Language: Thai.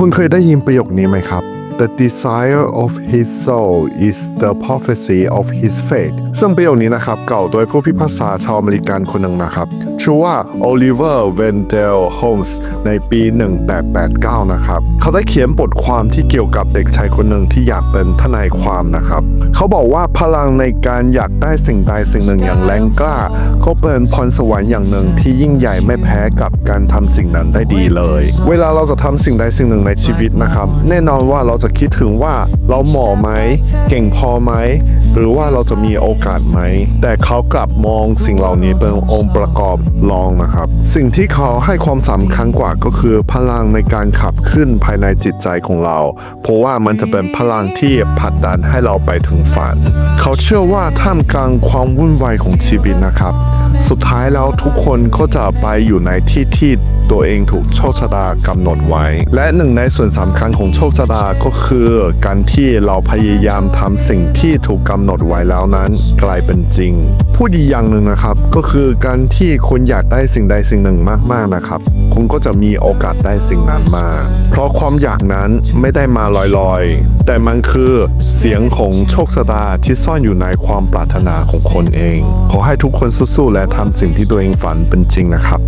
คุณเคยได้ยินประโยคนี้ไหมครับ The desire of his soul is the prophecy of his fate ซึ่งประโยคนี้นะครับเก่าโดยผู้พิพากษาชาวอเมริกันคนหนึ่งนะครับชื่อว่า Oliver Wendell Holmes ในปี 1889 นะครับ เขาได้เขียนบทความที่เกี่ยวกับเด็กชายคนหนึ่งที่อยากเป็นทนายความนะครับ เขาบอกว่าพลังในการอยากได้สิ่งใดสิ่งหนึ่งอย่างแรงกล้า ก็เป็นพรสวรรค์อย่างหนึ่งที่ยิ่งใหญ่ไม่แพ้กับการทำสิ่งนั้นได้ดีเลย เวลาเราจะทำสิ่งใดสิ่งหนึ่งในชีวิตนะครับ แน่นอนว่าเราจะคิดถึงว่าเราเหมาะไหม เก่งพอไหม หรือว่าเราจะมีโอกาสไหม แต่เขากลับมองสิ่งเหล่านี้เป็นองค์ประกอบรองนะครับ สิ่งที่เขาให้ความสำคัญกว่าก็คือพลังในการขับขึ้นภายในจิตใจของเรา เพราะว่ามันจะเป็นพลังที่ผลักดันให้เราไปถึงฝัน เขาเชื่อว่าท่ามกลางความวุ่นวายของชีวิตนะครับ สุดท้ายแล้วทุกคนก็จะไปอยู่ในที่ที่ตัวเองถูกโชคชะตากำหนดไว้ และหนึ่งในส่วนสำคัญของโชคชะตาก็คือ การที่เราพยายามทำสิ่งที่ถูกกำหนดไว้แล้วนั้น กลายเป็นจริงพูดอีกอย่างหนึ่งนะครับ ก็คือการที่คุณอยากได้สิ่งใดสิ่งหนึ่งมากๆนะครับ คุณก็จะมีโอกาสได้สิ่งนั้นมา เพราะความอยากนั้นไม่ได้มาลอยๆ แต่มันคือเสียงของโชคชะตาที่ซ่อนอยู่ในความปรารถนาของคนเอง ขอให้ทุกคนสู้ๆและทำสิ่งที่ตัวเองฝันเป็นจริงนะครับ